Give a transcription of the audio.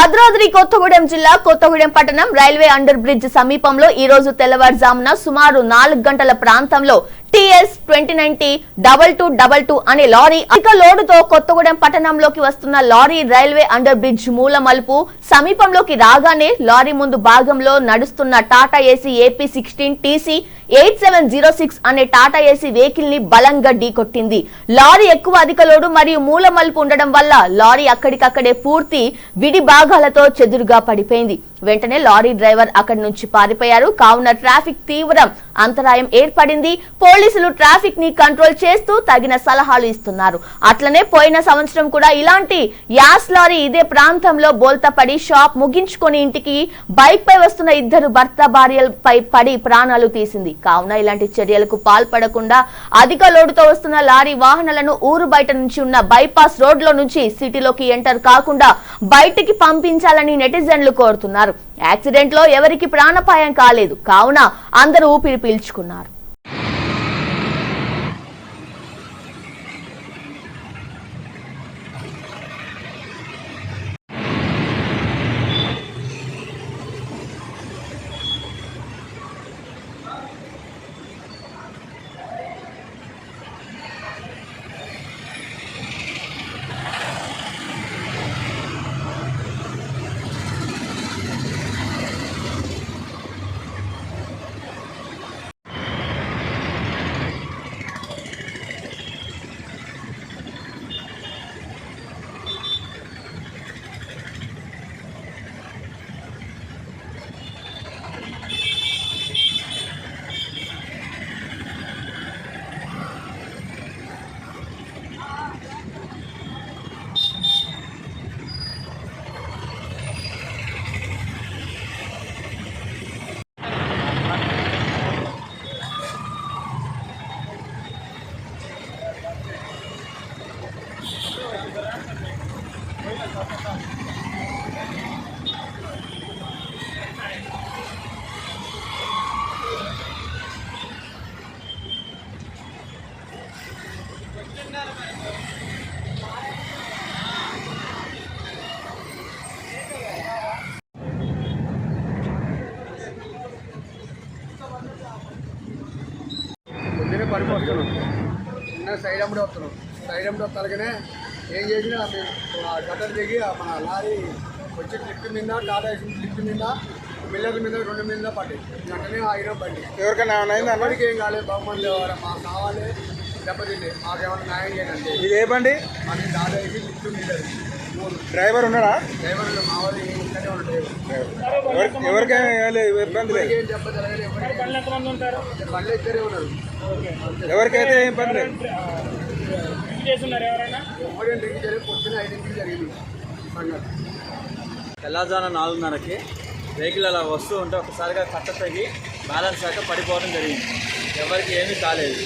భద్రాద్రి కొత్తగూడెం జిల్లా కొత్తగూడెం పట్టణం railway under bridge సమీపంలో ఈ రోజు తెల్లవారుజామున సుమారు నాలుగు గంటల ప్రాంతంలో TS twenty ninety double two double two అనే లారీ అధిక లోడుతో కొత్తగూడెం పట్టణంలోకి వస్తున్న లారీ రైల్వే అండర్ బ్రిడ్జ్ మూల మలుపు సమీపంలోకి రాగానే లారీ ముందు భాగంలో నడుస్తున్న Tata AC AP sixteen TC eight seven zero six అనే టాటా ఏసీ వెహికల్ని బలంగా ఢీకొట్టింది. లారీ ఎక్కువ అధిక లోడు మరియు మూల మలుపు ఉండడం వల్ల లారీ అక్కడికక్కడే పూర్తి విడి భాగాలతో చెదురుగా పడిపోయింది. వెంటనే లారీ డ్రైవర్ అక్కడి నుంచి పారిపోయారు. కావున ట్రాఫిక్ తీవ్రం అంతరాయం ఏర్పడింది. పోలీసులు ట్రాఫిక్ని కంట్రోల్ చేస్తూ తగిన సలహాలు ఇస్తున్నారు. అట్లనే పోయిన సంవత్సరం కూడా ఇలాంటి యాస్ లారీ ఇదే ప్రాంతంలో బోల్తపడి షాప్ ముగించుకొని ఇంటికి బైక్ పై వస్తున్న ఇద్దరు భర్త భార్యలపై పడి ప్రాణాలు తీసింది. కావున ఇలాంటి చర్యలకు పాల్పడకుండా అధిక లోడుతో వస్తున్న లారీ వాహనాలను ఊరు బయట నుంచి ఉన్న బైపాస్ రోడ్లో నుంచి సిటీలోకి ఎంటర్ కాకుండా బయటికి పంపించాలని నెటిజన్లు కోరుతున్నారు. యాక్సిడెంట్లో ఎవరికి ప్రాణపాయం కాలేదు. కావున అందరూ ఊపిరి పీల్చుకున్నారు. పొద్దున్నే పడిపో వస్తున్నాం చిన్న సైడ్ వస్తున్నాం. సైడ్ అమ్మడి ఏం చేసినా మేము గటర్ దిగి ఆ మన లారీ వచ్చి లిఫ్ట్ మీద టాటా వేసిన లిఫ్ట్ మీద మిల్లర్ మీద రెండు మీద పడ్డాయి వెంటనే ఆగిన బండి. ఎవరికైనా ఏమైనా ఎవరికి ఏం కాలేదు బహుమతి ఎవరు మాకు కావాలి దెబ్బతింది మాకేమైనా న్యాయం చేయండి. ఇది ఏ బండి? మనకి టాటా వేసి లిఫ్ట్ మూడు. డ్రైవర్ ఉన్నాడా? డ్రైవర్లు మా వాళ్ళు ఇక్కడే ఎవరికైనా ఏం ఇబ్బంది లేదు. ఎవరికైతే ఏం ఇబ్బంది లేదు. తెల్లజాన జరిగింది నాలుగున్నరకి వెహికల్ అలా వస్తూ ఉంటే ఒకసారిగా కట్ట తగ్గి బ్యాలెన్స్ అయ్యాక పడిపోవడం జరిగింది. ఎవరికి ఏమీ కాలేదు.